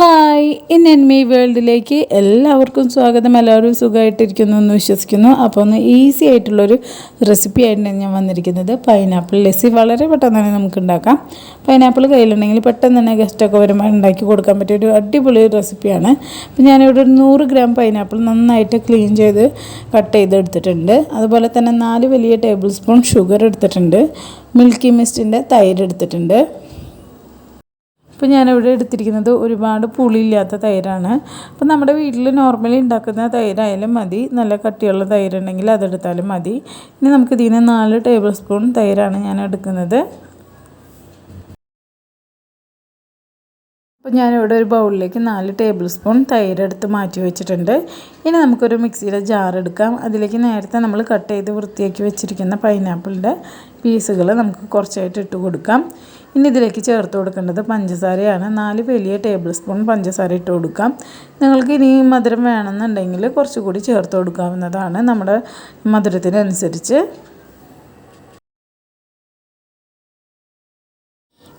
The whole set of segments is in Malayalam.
ഹായ് ഇൻ എൻമി വേൾഡിലേക്ക് എല്ലാവർക്കും സ്വാഗതം. എല്ലാവരും സുഖമായിട്ടിരിക്കുന്നു എന്ന് വിശ്വസിക്കുന്നു. അപ്പോൾ ഒന്ന് ഈസി ആയിട്ടുള്ളൊരു റെസിപ്പി ആയിട്ടാണ് ഞാൻ വന്നിരിക്കുന്നത്. പൈനാപ്പിൾ ലസ്സി വളരെ പെട്ടെന്ന് തന്നെ നമുക്ക് ഉണ്ടാക്കാം പൈനാപ്പിൾ കയ്യിലുണ്ടെങ്കിൽ പെട്ടെന്ന് തന്നെ ഗസ്റ്റൊക്കെ വരുമ്പോൾ ഉണ്ടാക്കി കൊടുക്കാൻ പറ്റിയ ഒരു അടിപൊളി റെസിപ്പിയാണ് അപ്പോൾ ഞാനിവിടെ ഒരു നൂറ് ഗ്രാം പൈനാപ്പിൾ നന്നായിട്ട് ക്ലീൻ ചെയ്ത് കട്ട് ചെയ്തെടുത്തിട്ടുണ്ട് അതുപോലെ തന്നെ നാല് വലിയ ടേബിൾ സ്പൂൺ ഷുഗർ എടുത്തിട്ടുണ്ട് മിൽക്കി മിസ്റ്റിന്റെ തൈര് എടുത്തിട്ടുണ്ട്. ഇപ്പോൾ ഞാനിവിടെ എടുത്തിരിക്കുന്നത് ഒരുപാട് പുളിയില്ലാത്ത തൈരാണ്. അപ്പോൾ നമ്മുടെ വീട്ടിൽ നോർമലി ഉണ്ടാക്കുന്ന തൈരായാലും മതി. നല്ല കട്ടിയുള്ള തൈരുണ്ടെങ്കിൽ അതെടുത്താലും മതി. ഇനി നമുക്ക് ഇതിന് നാല് ടേബിൾ സ്പൂൺ തൈരാണ് ഞാൻ എടുക്കുന്നത്. അപ്പോൾ ഞാനിവിടെ ഒരു ബൗളിലേക്ക് നാല് ടേബിൾ സ്പൂൺ തൈര് എടുത്ത് മാറ്റി വെച്ചിട്ടുണ്ട്. ഇനി നമുക്കൊരു മിക്സിയുടെ ജാർ എടുക്കാം. അതിലേക്ക് നേരത്തെ നമ്മൾ കട്ട് ചെയ്ത് വൃത്തിയാക്കി വെച്ചിരിക്കുന്ന പൈനാപ്പിളിന്റെ പീസുകൾ നമുക്ക് കുറച്ചായിട്ട് ഇട്ട് കൊടുക്കാം. ഇനി ഇതിലേക്ക് ചേർത്ത് കൊടുക്കേണ്ടത് പഞ്ചസാരയാണ്. നാല് വലിയ ടേബിൾ സ്പൂൺ പഞ്ചസാര ഇട്ട് കൊടുക്കാം. നിങ്ങൾക്ക് ഇനി മധുരം വേണമെന്നുണ്ടെങ്കിൽ കുറച്ചുകൂടി ചേർത്ത് കൊടുക്കാവുന്നതാണ്. നമ്മുടെ മധുരത്തിനനുസരിച്ച്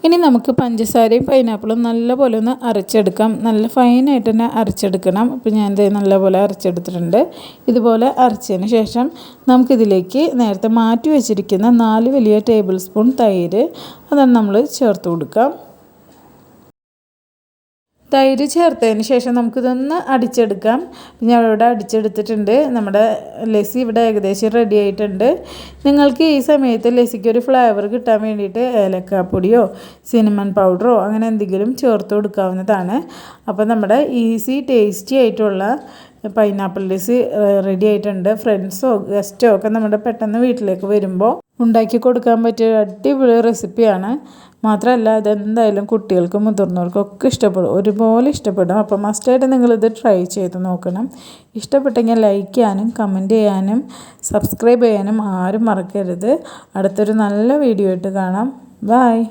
ഇനി നമുക്ക് പഞ്ചസാരയും പൈനാപ്പിളും നല്ലപോലെ ഒന്ന് അരച്ചെടുക്കാം. നല്ല ഫൈനായിട്ട് തന്നെ അരച്ചെടുക്കണം. അപ്പോൾ ഞാൻ ഇത് നല്ലപോലെ അരച്ചെടുത്തിട്ടുണ്ട്. ഇതുപോലെ അരച്ചതിന് ശേഷം നമുക്കിതിലേക്ക് നേരത്തെ മാറ്റി വെച്ചിരിക്കുന്ന നാല് വലിയ ടേബിൾ സ്പൂൺ തൈര് അതാണ് നമ്മൾ ചേർത്ത് കൊടുക്കാം തൈര് ചേർത്തതിന് ശേഷം നമുക്കിതൊന്ന് അടിച്ചെടുക്കാം. ഞാൻ ഇവിടെ അടിച്ചെടുത്തിട്ടുണ്ട്. നമ്മുടെ ലസ്സി ഇവിടെ ഏകദേശം റെഡി ആയിട്ടുണ്ട്. നിങ്ങൾക്ക് ഈ സമയത്ത് ലസ്സിക്ക് ഒരു ഫ്ലേവർ കിട്ടാൻ വേണ്ടിയിട്ട് ഏലക്കാപ്പൊടിയോ സിനിമൺ പൗഡറോ അങ്ങനെ എന്തെങ്കിലും ചേർത്ത് കൊടുക്കാവുന്നതാണ്. അപ്പോൾ നമ്മുടെ ഈസി ടേസ്റ്റി ആയിട്ടുള്ള പൈനാപ്പിൾ ലസ്സി റെഡി ആയിട്ടുണ്ട്. ഫ്രണ്ട്സോ ഗസ്റ്റോ ഒക്കെ നമ്മുടെ പെട്ടെന്ന് വീട്ടിലേക്ക് വരുമ്പോൾ ഉണ്ടാക്കി കൊടുക്കാൻ പറ്റിയ അടിപൊളി റെസിപ്പിയാണ് മാത്രമല്ല ഇതെന്തായാലും കുട്ടികൾക്കും മുതിർന്നവർക്കും ഒക്കെ ഇഷ്ടപ്പെടും. ഒരുപോലെ ഇഷ്ടപ്പെടും. അപ്പോൾ മസ്റ്റായിട്ട് നിങ്ങളിത് ട്രൈ ചെയ്ത് നോക്കണം. ഇഷ്ടപ്പെട്ടെങ്കിൽ ലൈക്ക് ചെയ്യാനും കമന്റ് ചെയ്യാനും സബ്സ്ക്രൈബ് ചെയ്യാനും ആരും മറക്കരുത്. അടുത്തൊരു നല്ല വീഡിയോ ആയിട്ട് കാണാം. ബായ്